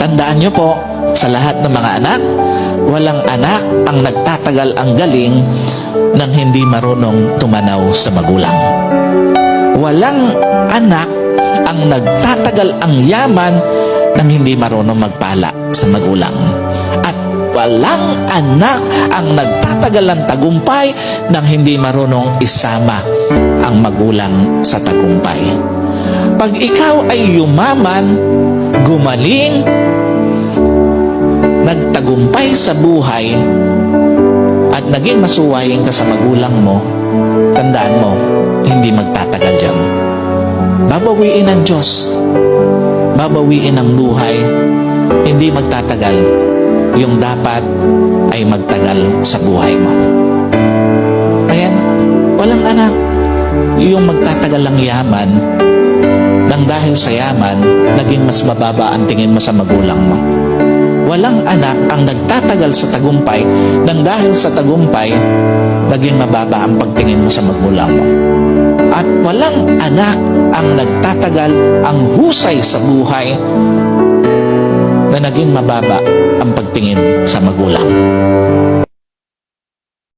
Tandaan niyo po, sa lahat ng mga anak, walang anak ang nagtatagal ang galing nang hindi marunong tumanaw sa magulang. Walang anak ang nagtatagal ang yaman nang hindi marunong magpala sa magulang. At walang anak ang nagtatagal ang tagumpay nang hindi marunong isama ang magulang sa tagumpay. Pag ikaw ay yumaman, gumaling, nagtagumpay sa buhay, at naging masuwayin ka sa magulang mo, tandaan mo, hindi magtatagal yan. Babawiin ng Diyos. Babawiin ng buhay. Hindi magtatagal. Yung dapat ay magtagal sa buhay mo. Ayan, walang anak. Yung magtatagal ang yaman, nang dahil sa yaman, naging mas mababa ang tingin mo sa magulang mo. Walang anak ang nagtatagal sa tagumpay nang dahil sa tagumpay, naging mababa ang pagtingin mo sa magulang mo. At walang anak ang nagtatagal ang husay sa buhay na naging mababa ang pagtingin sa magulang.